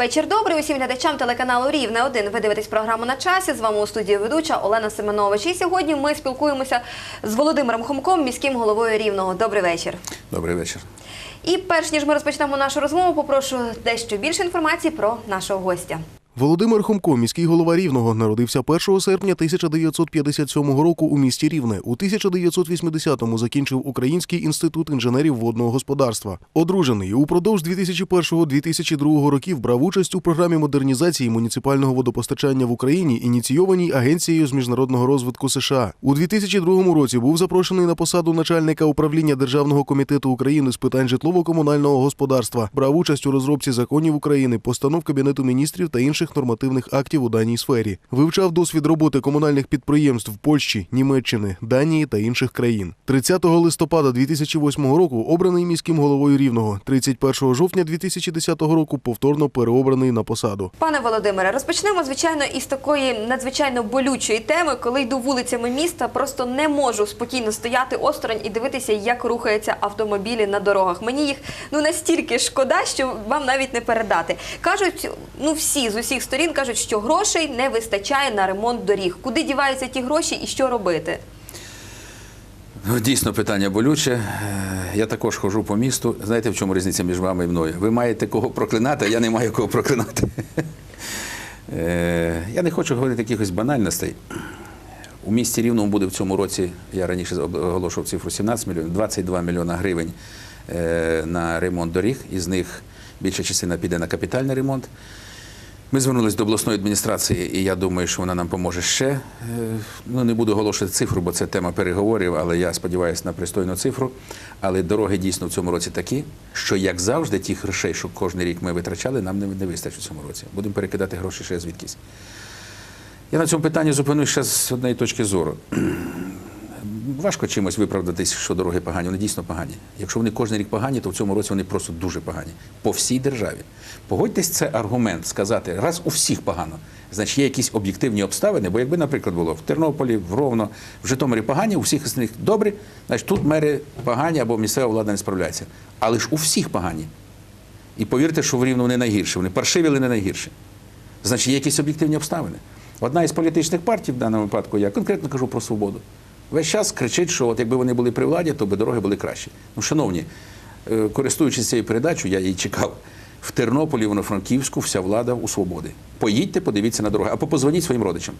Вечір добрий усім глядачам телеканалу Рівне 1 Ви дивитесь програму на часі. З вами у студії ведуча Олена Семенович. І сьогодні ми спілкуємося з Володимиром Хомком, міським головою Рівного. Добрий вечір. Добрий вечір. І перш ніж ми розпочнемо нашу розмову, попрошу дещо більше інформації про нашого гостя. Володимир Хомко, міський голова Рівного, народився 1 серпня 1957 року у місті Рівне. У 1980-му закінчив Український інститут інженерів водного господарства. Одружений упродовж 2001-2002 років брав участь у програмі модернізації муніципального водопостачання в Україні, ініційованій Агенцією з міжнародного розвитку США. У 2002 році був запрошений на посаду начальника управління Державного комітету України з питань житлово-комунального господарства. Брав участь у розробці законів України, постанов Кабінету міністрів та інших нормативних актів у даній сфері. Вивчав досвід роботи комунальних підприємств Польщі, Німеччини, Данії та інших країн. 30 листопада 2008 року обраний міським головою Рівного. 31 жовтня 2010 року повторно переобраний на посаду. Пане Володимире, розпочнемо звичайно із такої надзвичайно болючої теми, коли йду вулицями міста, просто не можу спокійно стояти осторонь і дивитися, як рухаються автомобілі на дорогах. Мені їх ну настільки шкода, що вам навіть не передати. Кажуть, ну всі з усіх сторін кажуть, що грошей не вистачає на ремонт доріг. Куди діваються ті гроші і що робити? Ну, Дійсно, питання болюче. Е, Я також ходжу по місту. Знаєте, в чому різниця між вами і мною? Ви маєте кого проклинати, а я не маю кого проклинати. Е, Я не хочу говорити якихось банальностей. У місті Рівному буде в цьому році, я раніше оголошував цифру 17 мільйонів, 22 мільйона гривень е, на ремонт доріг, із них більша частина піде на капітальний ремонт. Ми звернулися до обласної адміністрації, і я думаю, що вона нам поможе ще. Е, Ну, не буду оголошувати цифру, бо це тема переговорів, але я сподіваюся на пристойну цифру. Але дороги дійсно в цьому році такі, що, як завжди, тих грошей, що кожен рік ми витрачали, нам не, вистачить в цьому році. Будемо перекидати гроші ще звідкись. Я на цьому питанні зупинюсь ще з однієї точки зору. Важко чимось виправдатись, що дороги погані. Вони дійсно погані. Якщо вони кожен рік погані, то в цьому році вони просто дуже погані. По всій державі. Погодьтесь, це аргумент сказати, раз у всіх погано, значить є якісь об'єктивні обставини. Бо якби, наприклад, було в Тернополі, в Ровно, в Житомирі погані, у всіх із них добрі, значить тут мери погані або місцева влада не справляється. Але ж у всіх погані. І повірте, що в Рівно вони найгірші. Вони паршиві, але не найгірші. Значить, є якісь об'єктивні обставини. Одна із політичних партій, в даному випадку, я конкретно кажу про свободу. Весь час кричить, що от якби вони були при владі, то би дороги були кращі. Ну, шановні, е, користуючись цією передачею, я її чекав. В Тернополі, в франківську вся влада у свободи. Поїдьте, подивіться на дороги, або позвоніть своїм родичам.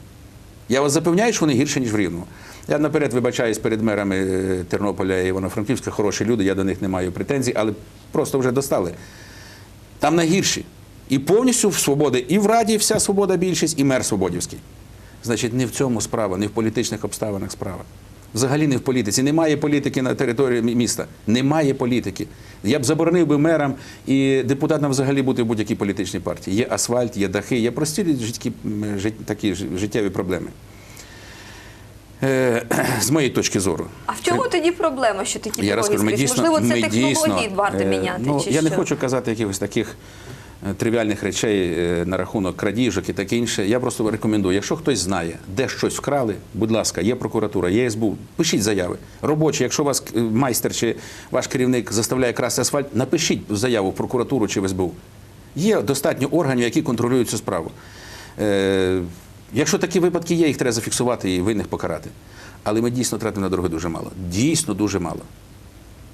Я вас запевняю, що вони гірші, ніж в Рівному. Я наперед вибачаюсь перед мерами е, Тернополя і Івано-Франківська, хороші люди, я до них не маю претензій, але просто вже достали. Там найгірші. І повністю в свободи і в Раді вся свобода більшість, і мер Свободівський. Значить, не в цьому справа, не в політичних обставинах справа. Взагалі не в політиці. Немає політики на території міста. Немає політики. Я б заборонив би мерам і депутатам взагалі бути в будь-якій політичній партії. Є асфальт, є дахи, є прості життєві, такі життєві проблеми. Е, З моєї точки зору. А в чому тоді проблема, що такі Я дороги Можливо, це технології дійсно, варто е, міняти? Ну, чи я не хочу казати якихось таких е, тривіальних речей е, на рахунок крадіжок і таке інше. Я просто рекомендую, якщо хтось знає, де щось вкрали, будь ласка, є прокуратура, є СБУ, пишіть заяви. Робочі, якщо вас е, майстер чи ваш керівник заставляє красти асфальт, напишіть заяву в прокуратуру чи в СБУ. Є достатньо органів, які контролюють цю справу. Е, якщо такі випадки є, їх треба зафіксувати і винних покарати. Але ми дійсно тратимо на дороги дуже мало. Дійсно дуже мало.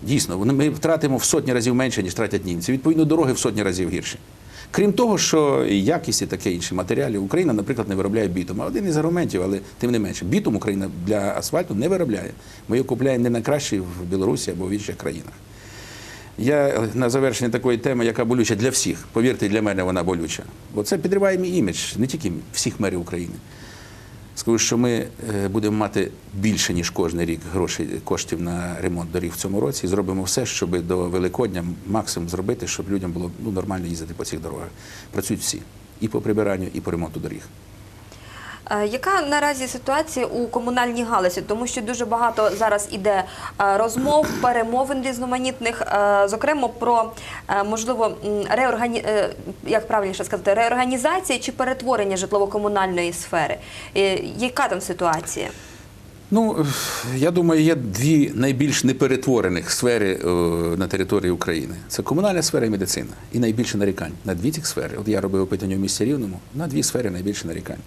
Дійсно, ми втратимо в сотні разів менше, ніж тратять німці. Відповідно, дороги в сотні разів гірші. Крім того, що якість і таке інше матеріалів, Україна, наприклад, не виробляє бітум. Один із аргументів, але тим не менше, бітум Україна для асфальту не виробляє. Ми його купляємо не на кращий в Білорусі або в інших країнах. Я е, на завершення такої теми, яка болюча для всіх, повірте, для мене вона болюча. Бо це підриває мій імідж, не тільки всіх мерів України. Скажу, що ми е, будемо мати більше, ніж кожен рік грошей, коштів на ремонт доріг в цьому році. І зробимо все, щоб до Великодня максимум зробити, щоб людям було ну, нормально їздити по цих дорогах. Працюють всі. І по прибиранню, і по ремонту доріг. Е, Яка наразі ситуація у комунальній галузі? Тому що дуже багато зараз іде е, розмов, перемовин різноманітних, е, зокрема про можливо реоргані... як правильніше сказати, реорганізація чи перетворення житлово-комунальної сфери. Яка там ситуація? Ну, я думаю, є дві найбільш неперетворених сфери на території України. Це комунальна сфера і медицина. І найбільше нарікань на дві ці сфери. От я робив опитування в місті Рівному, на дві сфери найбільше нарікань.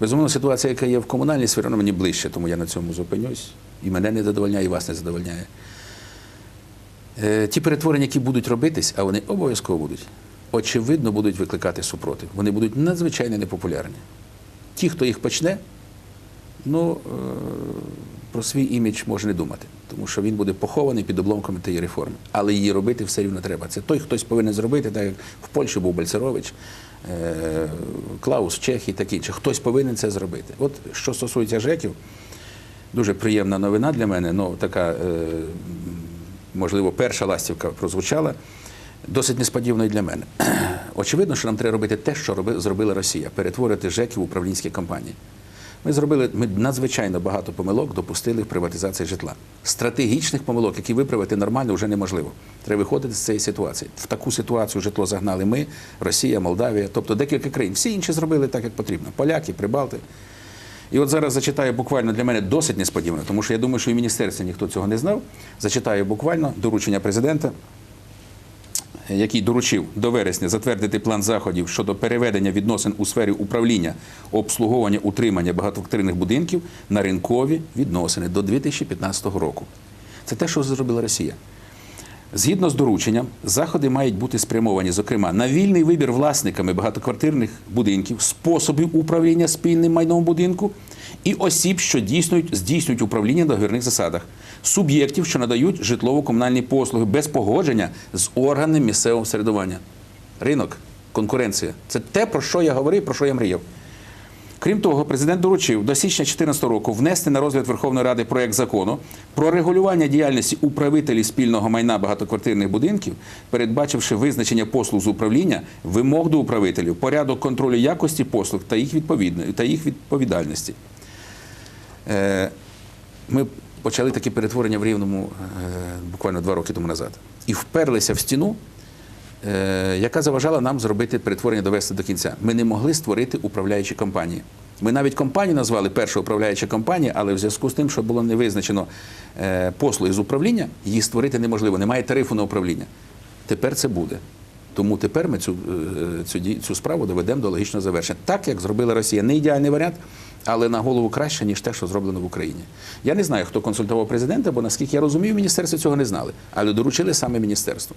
Безумовно, ситуація, яка є в комунальній сфері, вона мені ближче, тому я на цьому зупинюсь. І мене не задовольняє, і вас не задовольняє. Е, Ті перетворення, які будуть робитись, а вони обов'язково будуть, очевидно, будуть викликати супротив. Вони будуть надзвичайно непопулярні. Ті, хто їх почне, ну, е, про свій імідж може не думати, тому що він буде похований під обломками тієї реформи. Але її робити все рівно треба. Це той, хтось повинен зробити, так як в Польщі був Бальцерович, Клаус Чех Чехії, так інше. Хтось повинен це зробити. От що стосується ЖЕКів, дуже приємна новина для мене, ну така, е, можливо, перша ластівка прозвучала. Досить несподівано і для мене. Очевидно, що нам треба робити те, що зробила Росія перетворити ЖЕКів в управлінські компанії. Ми зробили ми надзвичайно багато помилок допустили в приватизації житла. Стратегічних помилок, які виправити нормально, вже неможливо. Треба виходити з цієї ситуації. В таку ситуацію житло загнали ми, Росія, Молдавія, тобто декілька країн. Всі інші зробили так, як потрібно. Поляки, Прибалти. І от зараз зачитаю буквально для мене досить несподівано, тому що я думаю, що і міністерстві ніхто цього не знав. Зачитаю буквально доручення президента який доручив до вересня затвердити план заходів щодо переведення відносин у сфері управління, обслуговування, утримання багатоквартирних будинків на ринкові відносини до 2015 року. Це те, що зробила Росія. Згідно з дорученням, заходи мають бути спрямовані, зокрема, на вільний вибір власниками багатоквартирних будинків, способів управління спільним майном будинку і осіб, що дійснують, здійснюють управління на договірних засадах, суб'єктів, що надають житлово-комунальні послуги без погодження з органами місцевого середування. Ринок, конкуренція це те, про що я говорив, про що я мріяв. Крім того, президент доручив до січня 2014 року внести на розгляд Верховної Ради проект закону про регулювання діяльності управителів спільного майна багатоквартирних будинків, передбачивши визначення послуг з управління, вимог до управителів, порядок контролю якості послуг та їх та їх відповідальності. Е, Ми почали такі перетворення в Рівному е, буквально два роки тому назад і вперлися в стіну яка заважала нам зробити перетворення довести до кінця. Ми не могли створити управляючі компанії. Ми навіть компанію назвали перша управляюча компанія, але в зв'язку з тим, що було не визначено е, послуги з управління, її створити неможливо. Немає тарифу на управління. Тепер це буде. Тому тепер ми цю, е, цю, цю справу доведемо до логічного завершення. Так, як зробила Росія. Не ідеальний варіант, але на голову краще, ніж те, що зроблено в Україні. Я не знаю, хто консультував президента, бо наскільки я розумію, в міністерстві цього не знали. Але доручили саме міністерство.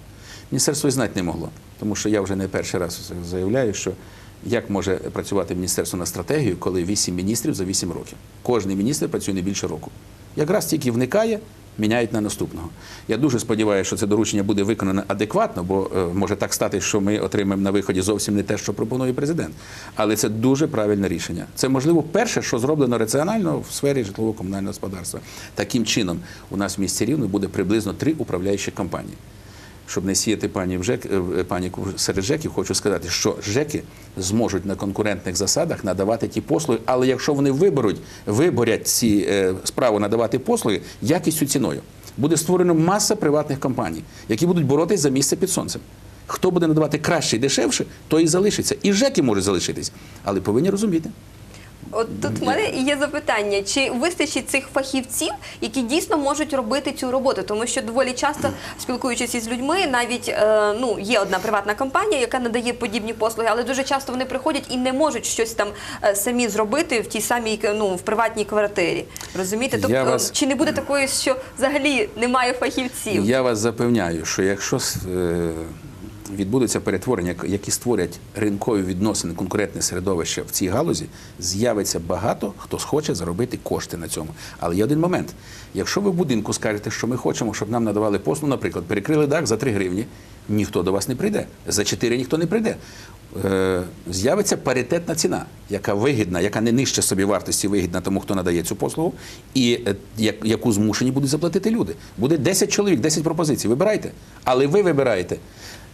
Міністерство і знати не могло, тому що я вже не перший раз заявляю, що як може працювати міністерство на стратегію, коли вісім міністрів за вісім років. Кожний міністр працює не більше року. Якраз тільки вникає, міняють на наступного. Я дуже сподіваюся, що це доручення буде виконане адекватно, бо е, може так стати, що ми отримаємо на виході зовсім не те, що пропонує президент. Але це дуже правильне рішення. Це можливо перше, що зроблено раціонально в сфері житлово-комунального господарства. Таким чином, у нас в місті Рівно буде приблизно три управляючі компанії. Щоб не сіяти пані ЖЕК, е, паніку серед ЖЕКів, хочу сказати, що ЖЕКи зможуть на конкурентних засадах надавати ті послуги, але якщо вони виберуть, виборять ці е, справу надавати послуги якістю ціною, буде створено маса приватних компаній, які будуть боротись за місце під сонцем. Хто буде надавати краще і дешевше, той і залишиться. І ЖЕКи можуть залишитись, але повинні розуміти. От тут в мене є запитання: чи вистачить цих фахівців, які дійсно можуть робити цю роботу? Тому що доволі часто спілкуючись із людьми, навіть е, ну є одна приватна компанія, яка надає подібні послуги, але дуже часто вони приходять і не можуть щось там е, самі зробити в тій самій ну в приватній квартирі. Розумієте? Я Тобто, вас- чи не буде такої, що взагалі немає фахівців? Я вас запевняю, що якщо е, відбудуться перетворення, які створять ринкові відносини, конкурентне середовище в цій галузі, з'явиться багато хто схоче заробити кошти на цьому. Але є один момент: якщо ви в будинку скажете, що ми хочемо, щоб нам надавали послугу, наприклад, перекрили дах за 3 гривні, ніхто до вас не прийде. За 4 ніхто не прийде. Е, З'явиться паритетна ціна, яка вигідна, яка не нижче собі вартості вигідна тому, хто надає цю послугу, і е, яку змушені будуть заплатити люди. Буде 10 чоловік, 10 пропозицій. Вибирайте. Але ви вибираєте.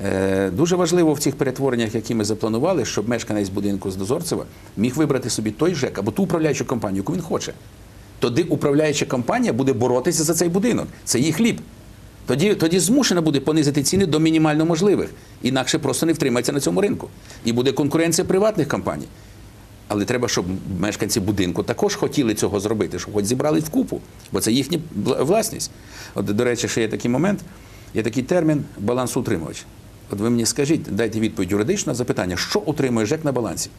Е, Дуже важливо в цих перетвореннях, які ми запланували, щоб мешканець будинку з Дозорцева міг вибрати собі той ЖЕК або ту управляючу компанію, яку він хоче. Тоді управляюча компанія буде боротися за цей будинок. Це її хліб. Тоді, тоді змушена буде понизити ціни до мінімально можливих. Інакше просто не втримається на цьому ринку. І буде конкуренція приватних компаній. Але треба, щоб мешканці будинку також хотіли цього зробити, щоб хоч зібрали вкупу, бо це їхня власність. От, до речі, ще є такий момент, є такий термін балансоутримувач. От ви мені скажіть, дайте відповідь юридично на запитання, що утримує ЖЕК на балансі?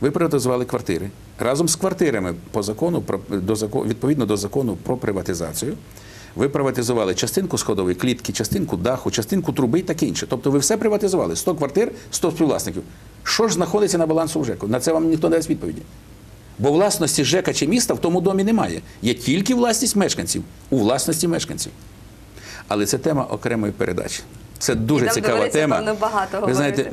Ви приватизували квартири разом з квартирами по закону до закону, відповідно до закону про приватизацію. Ви приватизували частинку сходової клітки, частинку даху, частинку труби і таке інше. Тобто ви все приватизували 100 квартир, 100 співвласників. Що ж знаходиться на балансу в ЖЕКу? На це вам ніхто не дасть відповіді. Бо власності ЖЕКа чи міста в тому домі немає. Є тільки власність мешканців у власності мешканців. Але це тема окремої передачі. Це дуже І цікава тема. Ви знаєте,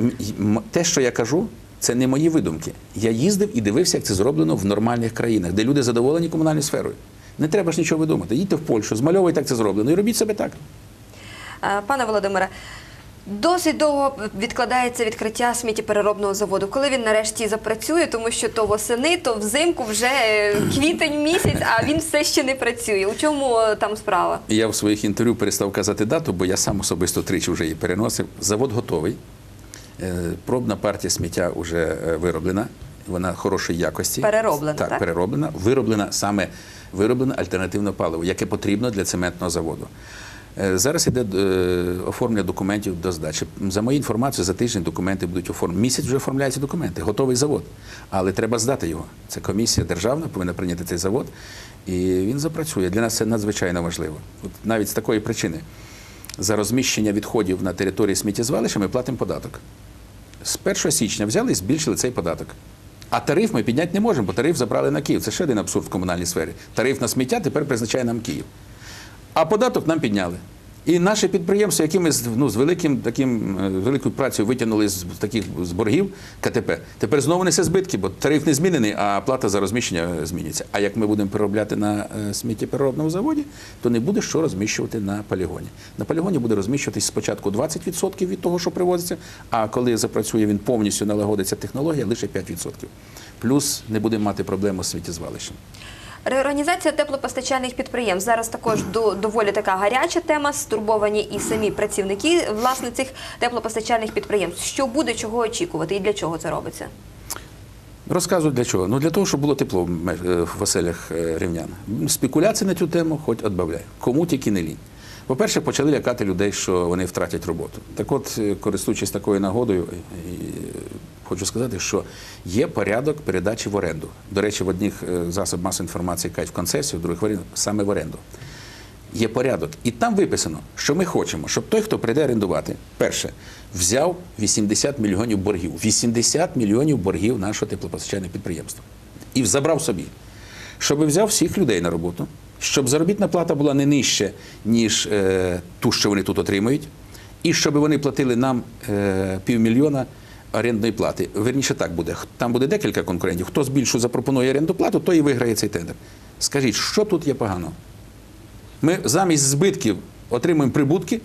те, що я кажу, це не мої видумки. Я їздив і дивився, як це зроблено в нормальних країнах, де люди задоволені комунальною сферою. Не треба ж нічого видумати. Їдьте в Польщу, змальовуйте, як це зроблено, і робіть себе так. Е, Пане Володимире, досить довго відкладається відкриття сміттєпереробного заводу. Коли він нарешті запрацює, тому що то восени, то взимку вже е, квітень місяць, а він все ще не працює. У чому е, там справа? Я в своїх інтерв'ю перестав казати дату, бо я сам особисто тричі вже її переносив. Завод готовий. Е, Пробна партія сміття вже вироблена. Вона хорошої якості. Перероблена, так? так? перероблена. Вироблена саме вироблено альтернативне паливо, яке потрібно для цементного заводу. Е, Зараз іде е, оформлення документів до здачі. За моєю інформацією, за тиждень документи будуть оформлені. Місяць вже оформляються документи, готовий завод. Але треба здати його. Це комісія державна повинна прийняти цей завод, і він запрацює. Для нас це надзвичайно важливо. От навіть з такої причини. За розміщення відходів на території сміттєзвалища ми платимо податок. З 1 січня взяли і збільшили цей податок. А тариф ми підняти не можемо, бо тариф забрали на Київ. Це ще один абсурд в комунальній сфері. Тариф на сміття тепер призначає нам Київ. А податок нам підняли. І наше підприємство, яке ми ну, з великим таким е, великою працею витягнули з таких з боргів КТП, тепер знову несе збитки, бо тариф не змінений, а плата за розміщення е, зміниться. А як ми будемо переробляти на е, сміттєпереробному заводі, то не буде що розміщувати на полігоні. На полігоні буде розміщуватись спочатку 20% від того, що привозиться, а коли запрацює він повністю налагодиться технологія, лише 5%. Плюс не будемо мати проблему з сміттєзвалищем. Реорганізація теплопостачальних підприємств зараз також до, доволі така гаряча тема. Стурбовані і самі працівники власне цих теплопостачальних підприємств. Що буде, чого очікувати і для чого це робиться? Розказую для чого? Ну для того, щоб було тепло в е, оселях е, рівнян. Спекуляції на цю тему хоч відбавляй. Кому тільки не лінь. По-перше, почали лякати людей, що вони втратять роботу. Так от, е, користуючись такою нагодою, е, хочу сказати, що є порядок передачі в оренду. До речі, в одних е, засобах масової інформації кажуть в концесію, в других саме в оренду. Є порядок. І там виписано, що ми хочемо, щоб той, хто прийде орендувати, перше, взяв 80 мільйонів боргів. 80 мільйонів боргів нашого теплопостачального підприємства. І забрав собі. Щоб взяв всіх людей на роботу, щоб заробітна плата була не нижче, ніж е, ту, що вони тут отримують, і щоб вони платили нам е, півмільйона орендної плати. Верніше так буде. Там буде декілька конкурентів. Хто збільшу запропонує оренду плату, той і виграє цей тендер. Скажіть, що тут є поганого? Ми замість збитків отримуємо прибутки,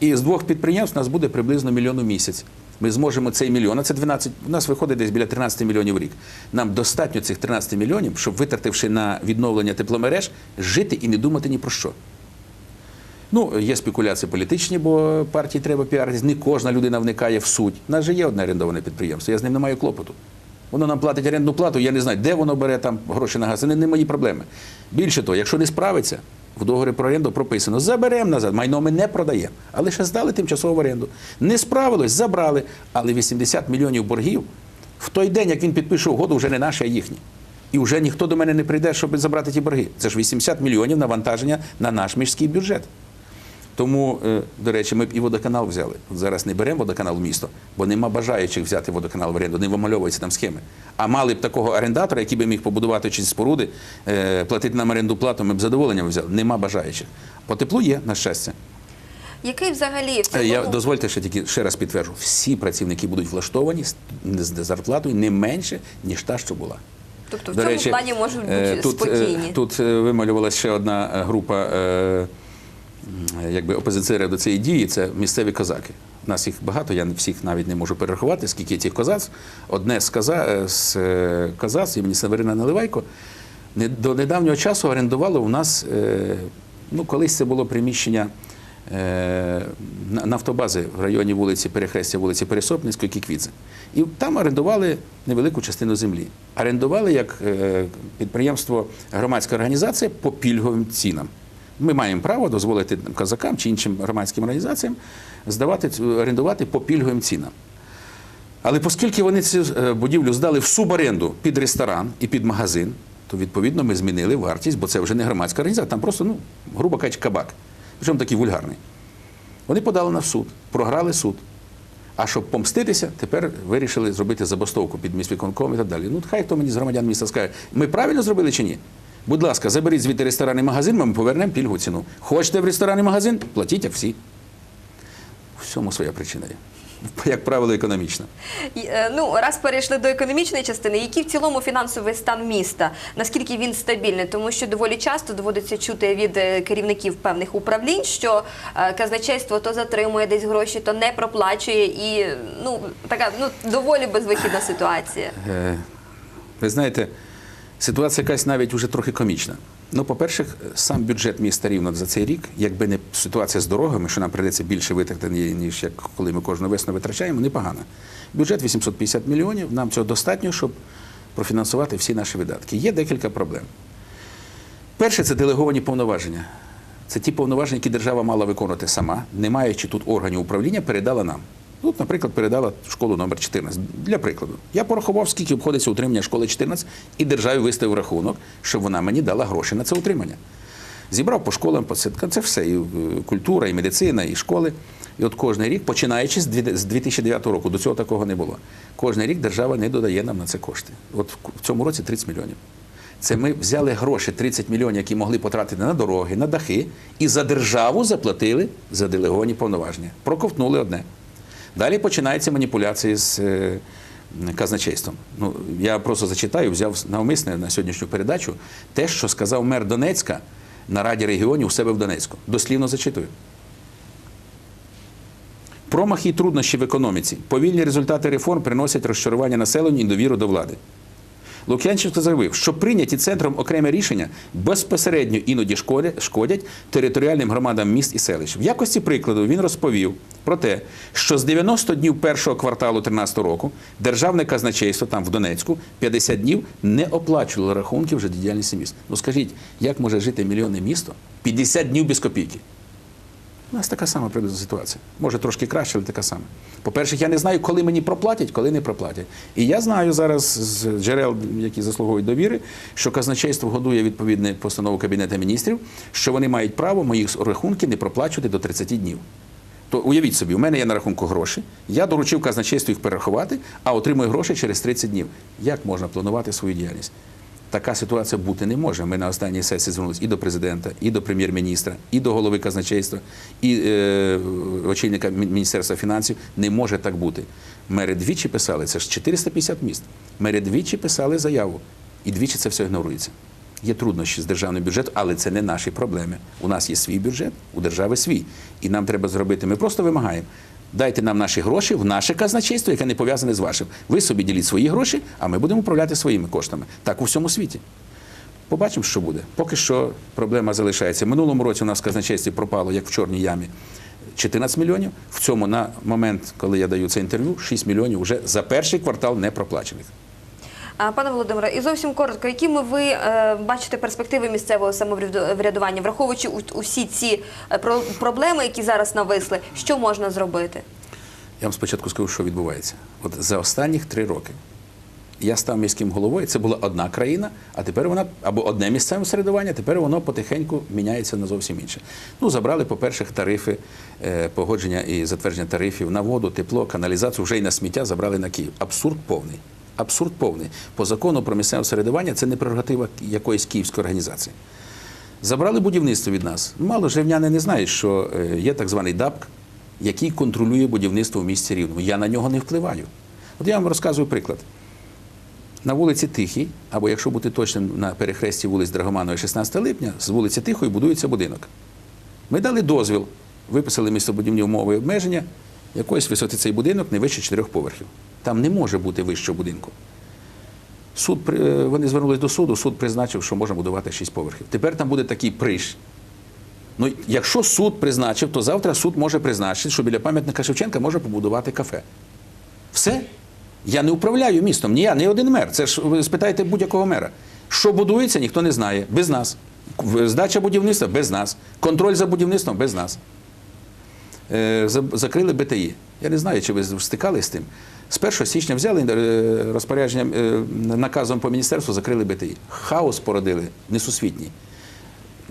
і з двох підприємств у нас буде приблизно мільйон у місяць. Ми зможемо цей мільйон, а це 12, у нас виходить десь біля 13 мільйонів в рік. Нам достатньо цих 13 мільйонів, щоб, витративши на відновлення тепломереж, жити і не думати ні про що. Ну, є спекуляції політичні, бо партії треба піаритись. Не кожна людина вникає в суть. У нас же є одне орендоване підприємство, я з ним не маю клопоту. Воно нам платить орендну плату, я не знаю, де воно бере там гроші на газ. Це не, не мої проблеми. Більше того, якщо не справиться, в договорі про оренду прописано, заберемо назад, майно ми не продаємо, а лише здали тимчасово в оренду. Не справилось, забрали, але 80 мільйонів боргів в той день, як він підпише угоду, вже не наші, а їхні. І вже ніхто до мене не прийде, щоб забрати ті борги. Це ж 80 мільйонів навантаження на наш міський бюджет. Тому, е, до речі, ми б і водоканал взяли. Зараз не беремо водоканал в місто, бо нема бажаючих взяти водоканал в оренду, не вимальовуються там схеми. А мали б такого орендатора, який би міг побудувати чи споруди, е, платити нам оренду плату, ми б задоволенням взяли. Нема бажаючих. По теплу є, на щастя. Який взагалі Е, Я дозвольте ще тільки ще раз підтверджу: всі працівники будуть влаштовані з зарплатою не менше, ніж та, що була. тобто в До цьому речі, плані можуть бути тут, спокійні? Тут вималювалася ще одна група якби опозиціонерів до цієї дії це місцеві козаки. У нас їх багато, я всіх навіть не можу перерахувати, скільки цих козацтв. Одне з, коза, е, з е, імені Северина Наливайко до недавнього часу орендувало у нас, е, ну колись це було приміщення нафтобази в районі вулиці Перехрестя, вулиці Пересопницької, Кіквідзе. І там орендували невелику частину землі. Орендували як підприємство, громадська організація по пільговим цінам. Ми маємо право дозволити казакам чи іншим громадським організаціям здавати орендувати по пільговим цінам. Але оскільки вони цю е, будівлю здали в суборенду під ресторан і під магазин, то відповідно ми змінили вартість, бо це вже не громадська організація, там просто, ну, грубо кажучи, кабак. Причому такий вульгарний. Вони подали на суд, програли суд. А щоб помститися, тепер вирішили зробити забастовку під міськвиконком і так далі. Ну, хай хто мені з громадян міста скаже, ми правильно зробили чи ні? Будь ласка, заберіть звідти ресторан і магазин, ми повернемо пільгу ціну. Хочете в ресторан і магазин? Платіть, як всі. Всьому своя причина є. Як правило, економічна. Е, Ну, раз перейшли до економічної частини, який в цілому фінансовий стан міста? Наскільки він стабільний? Тому що доволі часто доводиться чути від е, керівників певних управлінь, що е, казначейство то затримує десь гроші, то не проплачує, і ну така ну доволі безвихідна ситуація. Ви знаєте, ситуація якась навіть вже трохи комічна. Ну, по-перше, сам бюджет міста Рівно за цей рік, якби не ситуація з дорогами, що нам прийдеться більше витратити, ніж як коли ми кожну весну витрачаємо, непогана. Бюджет 850 мільйонів, нам цього достатньо, щоб профінансувати всі наші видатки. Є декілька проблем. Перше це делеговані повноваження. Це ті повноваження, які держава мала виконувати сама, не маючи тут органів управління, передала нам. Тут, наприклад, передала школу номер 14. Для прикладу, я порахував, скільки обходиться утримання школи 14, і державі виставив рахунок, щоб вона мені дала гроші на це утримання. Зібрав по школам, по садкам, це все, і е, культура, і медицина, і школи. І от кожен рік, починаючи з 2009 року, до цього такого не було. Кожен рік держава не додає нам на це кошти. От в цьому році 30 мільйонів. Це ми взяли гроші 30 мільйонів, які могли потратити на дороги, на дахи, і за державу заплатили за делеговані повноваження. Проковтнули одне. Далі починаються маніпуляції з е, казначейством. Ну, я просто зачитаю, взяв навмисне на сьогоднішню передачу те, що сказав мер Донецька на Раді регіонів у себе в Донецьку. Дослівно зачитую. Промахи і труднощі в економіці, повільні результати реформ приносять розчарування населенню і довіру до влади. Лук'янченко заявив, що прийняті центром окремі рішення безпосередньо іноді шкодять, територіальним громадам міст і селищ. В якості прикладу він розповів про те, що з 90 днів першого кварталу 2013 року державне казначейство там в Донецьку 50 днів не оплачувало рахунків життєдіяльності міст. Ну скажіть, як може жити мільйонне місто 50 днів без копійки? У нас така сама приблизна ситуація. Може трошки краще, але така сама. По-перше, я не знаю, коли мені проплатять, коли не проплатять. І я знаю зараз з джерел, які заслуговують довіри, що казначейство годує відповідне постанову Кабінету міністрів, що вони мають право моїх рахунки не проплачувати до 30 днів. То уявіть собі, у мене є на рахунку гроші, я доручив казначейству їх перерахувати, а отримую гроші через 30 днів. Як можна планувати свою діяльність? Така ситуація бути не може. Ми на останній сесії звернулися і до президента, і до прем'єр-міністра, і до голови казначейства, і е, очільника Міністерства фінансів. Не може так бути. Мери двічі писали, це ж 450 міст. Мери двічі писали заяву, і двічі це все ігнорується. Є труднощі з державним бюджетом, але це не наші проблеми. У нас є свій бюджет, у держави свій. І нам треба зробити. Ми просто вимагаємо. Дайте нам наші гроші в наше казначейство, яке не пов'язане з вашим. Ви собі діліть свої гроші, а ми будемо управляти своїми коштами. Так у всьому світі. Побачимо, що буде. Поки що проблема залишається. Минулому році у нас в казначействі пропало, як в чорній ямі, 14 мільйонів. В цьому на момент, коли я даю це інтерв'ю, 6 мільйонів вже за перший квартал не проплачених. Пане Володимире, і зовсім коротко, якими ви е, бачите перспективи місцевого самоврядування, враховуючи усі ці е, проблеми, які зараз нависли, що можна зробити? Я вам спочатку скажу, що відбувається. От за останніх три роки я став міським головою, це була одна країна, а тепер вона або одне місцеве середування, тепер воно потихеньку міняється на зовсім інше. Ну, забрали, по-перше, тарифи, е, погодження і затвердження тарифів на воду, тепло, каналізацію, вже й на сміття забрали на Київ. Абсурд повний. Абсурд повний. По закону про місцеве середування це не прерогатива якоїсь київської організації. Забрали будівництво від нас. Мало ж рівняни не знають, що е, є так званий ДАПК, який контролює будівництво в місті Рівному. Я на нього не впливаю. От я вам розказую приклад. На вулиці Тихій, або якщо бути точним, на перехресті вулиць Драгоманова і 16 липня, з вулиці Тихої будується будинок. Ми дали дозвіл, виписали містобудівні умови і обмеження, якоїсь висоти цей будинок не вище 4 поверхів. Там не може бути вищого будинку. Суд, е, вони звернулись до суду, суд призначив, що можна будувати 6 поверхів. Тепер там буде такий приш. Ну, якщо суд призначив, то завтра суд може призначити, що біля пам'ятника Шевченка може побудувати кафе. Все. Я не управляю містом, ні я, ні один мер. Це ж ви спитаєте будь-якого мера. Що будується, ніхто не знає. Без нас. Здача будівництва без нас. Контроль за будівництвом без нас. Е, Закрили БТІ. Я не знаю, чи ви стикались з тим. З 1 січня взяли е, розпорядженням, е, наказом по міністерству, закрили БТІ. Хаос породили несусвітній.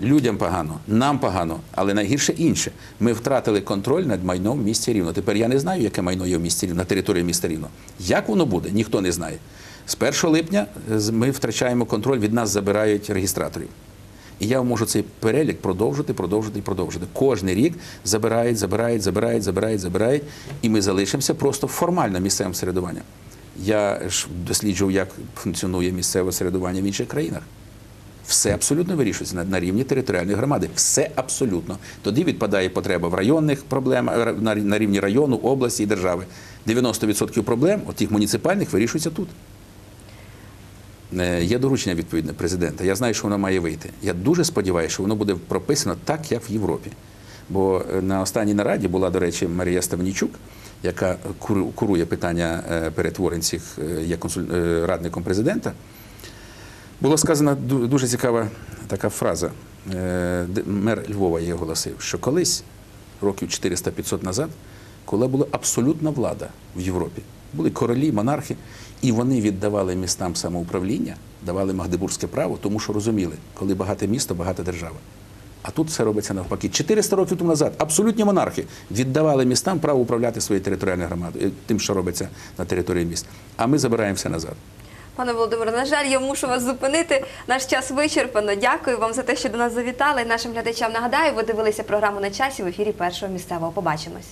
Людям погано, нам погано, але найгірше інше. Ми втратили контроль над майном в місті Рівно. Тепер я не знаю, яке майно є в місті Рівно, на території міста Рівно. Як воно буде, ніхто не знає. З 1 липня е, ми втрачаємо контроль, від нас забирають реєстраторів. І я можу цей перелік продовжити, продовжити і продовжити. Кожний рік забирають, забирають, забирають, забирають, забирають, і ми залишимося просто формально місцевим середуванням. Я ж досліджував, як функціонує місцеве середування в інших країнах. Все абсолютно вирішується на, на рівні територіальної громади. Все абсолютно. Тоді відпадає потреба в районних проблемах на, на рівні району, області і держави. 90% проблем, от тих муніципальних, вирішується тут. Е, Є доручення відповідне президента. Я знаю, що воно має вийти. Я дуже сподіваюся, що воно буде прописано так, як в Європі. Бо е, на останній нараді була, до речі, Марія Ставнічук, яка куру- курує питання е, перетворень цих, є радником президента. Була сказана дуже цікава така фраза. Мер Львова її оголосив, що колись, років 400-500 назад, коли була абсолютна влада в Європі, були королі, монархи, і вони віддавали містам самоуправління, давали магдебурзьке право, тому що розуміли, коли багате місто, багата держава. А тут все робиться навпаки. 400 років тому назад абсолютні монархи віддавали містам право управляти своєю територіальною громадою, е, тим, що робиться на території міст. А ми забираємо все назад. Пане Володимире, на жаль, я мушу вас зупинити. Наш час вичерпано. Дякую вам за те, що до нас завітали. Нашим глядачам нагадаю, ви дивилися програму на часі в ефірі першого місцевого. Побачимось.